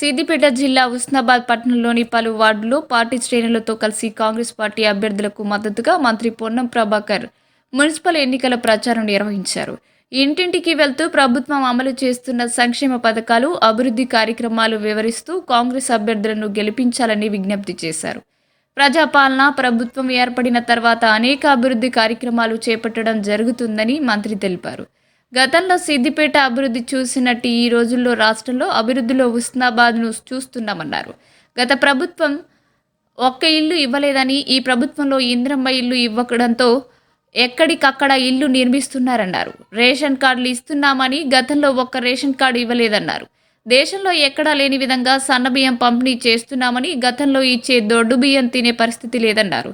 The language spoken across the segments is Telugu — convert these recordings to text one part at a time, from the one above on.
సిద్దిపేట జిల్లా ఉస్నాబాద్ పట్టణంలోని పలు వార్డుల్లో పార్టీ శ్రేణులతో కలిసి కాంగ్రెస్ పార్టీ అభ్యర్థులకు మద్దతుగా మంత్రి పొన్నం ప్రభాకర్ మున్సిపల్ ఎన్నికల ప్రచారం నిర్వహించారు. ఇంటింటికి వెళ్తూ ప్రభుత్వం అమలు చేస్తున్న సంక్షేమ పథకాలు అభివృద్ధి కార్యక్రమాలు వివరిస్తూ కాంగ్రెస్ అభ్యర్థులను గెలిపించాలని విజ్ఞప్తి చేశారు. ప్రజాపాలన ప్రభుత్వం ఏర్పడిన తర్వాత అనేక అభివృద్ధి కార్యక్రమాలు చేపట్టడం జరుగుతుందని మంత్రి తెలిపారు. గతంలో సిద్దిపేట అభివృద్ధి చూసినట్టు ఈ రోజుల్లో రాష్ట్రంలో అభివృద్ధిలో ఉస్నాబాద్ను చూస్తున్నామన్నారు. గత ప్రభుత్వం ఒక్క ఇల్లు ఇవ్వలేదని ఈ ప్రభుత్వంలో ఇంద్రమ్మ ఇల్లు ఇవ్వడంతో ఎక్కడికక్కడ ఇల్లు నిర్మిస్తున్నారన్నారు. రేషన్ కార్డులు ఇస్తున్నామని గతంలో ఒక్క రేషన్ కార్డు ఇవ్వలేదన్నారు. దేశంలో ఎక్కడా లేని విధంగా సన్నబియ్యం పంపిణీ చేస్తున్నామని గతంలో ఇచ్చే దొడ్డు బియ్యం తినే పరిస్థితి లేదన్నారు.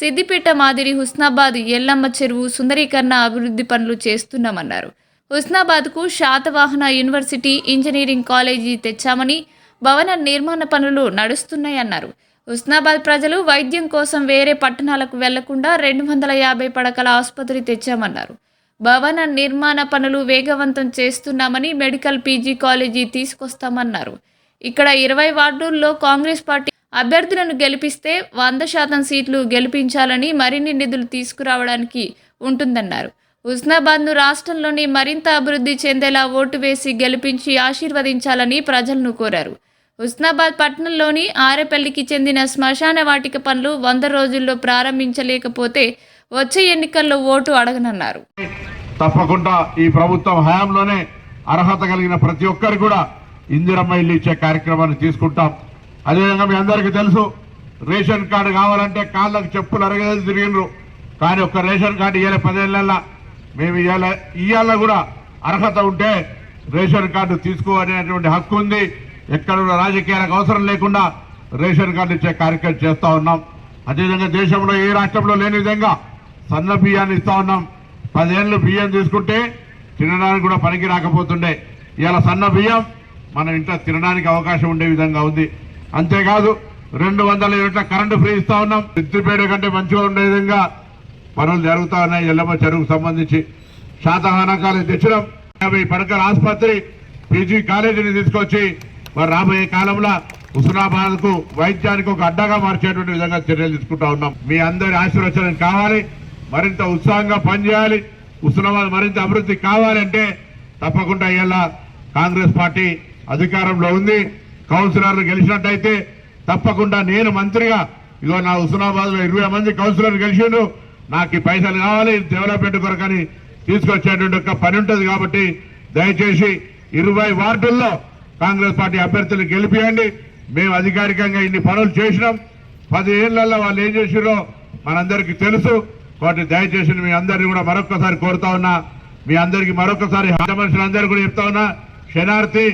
సిద్దిపేట మాదిరి హుస్నాబాద్ ఎల్లమ్మ చెరువు సుందరీకరణ అభివృద్ధి పనులు చేస్తున్నామన్నారు. హుస్నాబాద్కు శాతవాహన యూనివర్సిటీ ఇంజనీరింగ్ కాలేజీ తెచ్చామని భవన నిర్మాణ పనులు నడుస్తున్నాయన్నారు. హుస్నాబాద్ ప్రజలు వైద్యం కోసం వేరే పట్టణాలకు వెళ్ళకుండా రెండు వందల యాభై పడకల ఆసుపత్రి తెచ్చామన్నారు. భవన నిర్మాణ పనులు వేగవంతం చేస్తున్నామని మెడికల్ పీజీ కాలేజీ తీసుకొస్తామన్నారు. ఇక్కడ ఇరవై వార్డుల్లో కాంగ్రెస్ పార్టీ అభ్యర్థులను గెలిపిస్తే వంద శాతం సీట్లు గెలిపించాలని మరిన్ని నిధులు తీసుకురావడానికి ఉంటుందన్నారు. హుస్నాబాద్ను రాష్ట్రంలోని మరింత అభివృద్ధి చెందేలా ఓటు వేసి గెలిపించి ఆశీర్వదించాలని ప్రజలను కోరారు. హుస్నాబాద్ పట్టణంలోని ఆరేపల్లికి చెందిన శ్మశాన వాటిక పనులు వంద రోజుల్లో ప్రారంభించలేకపోతే వచ్చే ఎన్నికల్లో ఓటు అడగనన్నారు. తప్పకుండా ఈ ప్రభుత్వం హయాంలోనే అర్హత కలిగిన ప్రతి ఒక్కరు కూడా ఇందిరమ్మ ఇల్లు ఇచ్చే కార్యక్రమాన్ని తీసుకుంటాం. అదేవిధంగా మీ అందరికీ తెలుసు రేషన్ కార్డు కావాలంటే కాళ్ళకు చెప్పులు అరగేది తిరిగినరు కానీ ఒక్క రేషన్ కార్డు ఇయ్యాలి పదేళ్ళ మేము ఇవాళ ఇవాళ కూడా అర్హత ఉంటే రేషన్ కార్డు తీసుకోవాలనేటువంటి హక్కు ఉంది. ఎక్కడ రాజకీయాలకు అవసరం లేకుండా రేషన్ కార్డు ఇచ్చే కార్యక్రమం చేస్తూ ఉన్నాం. అదేవిధంగా దేశంలో ఏ రాష్ట్రంలో లేని విధంగా సన్న బియ్యాన్ని ఇస్తూ ఉన్నాం. పదేళ్ళు బియ్యం తీసుకుంటే తినడానికి కూడా పనికి రాకపోతుండే. ఇవాళ సన్న బియ్యం మనం ఇంట్లో తినడానికి అవకాశం ఉండే విధంగా ఉంది. అంతేకాదు రెండు వందల యూనిట్ల కరెంటు ఫ్రీ ఇస్తా ఉన్నాం. సిద్దిపేట కంటే మంచిగా ఉండే విధంగా పనులు జరుగుతా ఉన్నాయి. ఎల్లమ్మ చెరువుకు సంబంధించి శాతవాహన కాలేజ్ తెచ్చడం యాభై పడకల ఆసుపత్రి పీజీ కాలేజీని తీసుకొచ్చి మరి రాబోయే కాలంలో హుస్నాబాద్కు వైద్యానికి ఒక అడ్డగా మార్చేటువంటి విధంగా చర్యలు తీసుకుంటా ఉన్నాం. మీ అందరి ఆశీర్వచనం కావాలి. మరింత ఉత్సాహంగా పనిచేయాలి. హుస్నాబాద్ మరింత అభివృద్ధి కావాలంటే తప్పకుండా ఇలా కాంగ్రెస్ పార్టీ అధికారంలో ఉంది. కౌన్సిలర్లు గెలిచినట్టయితే తప్పకుండా నేను మంత్రిగా ఇగో నా హుస్నాబాద్లో ఇరవై మంది కౌన్సిలర్లు గెలిచిండు నాకు ఈ పైసలు కావాలి డెవలప్మెంట్ కొరకని తీసుకొచ్చేటువంటి ఒక పని ఉంటుంది కాబట్టి దయచేసి ఇరవై వార్డుల్లో కాంగ్రెస్ పార్టీ అభ్యర్థులు గెలిపియండి. మేము అధికారికంగా ఇన్ని పనులు చేసినాం. పది ఏళ్ళలో వాళ్ళు ఏం చేసిరో మనందరికీ తెలుసు. కాబట్టి దయచేసి మీ అందరినీ కూడా మరొకసారి కోరుతా ఉన్నా. మీ అందరికీ మరొకసారి హాజ మనుషులందరూ కూడా చెప్తా ఉన్నా. క్షణార్థి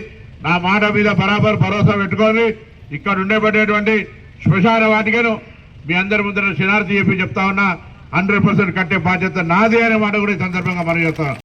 నా మాట మీద బరాబర్ భరోసా పెట్టుకొని ఇక్కడ ఉండేబడేటువంటి శ్మశాన వాటికను మీ అందరి ముందర శనార్థి చెప్పి చెప్తా ఉన్నా హండ్రెడ్ పర్సెంట్ కట్టే బాధ్యత నాదే అనే మాట కూడా ఈ సందర్భంగా మనం చేస్తాం.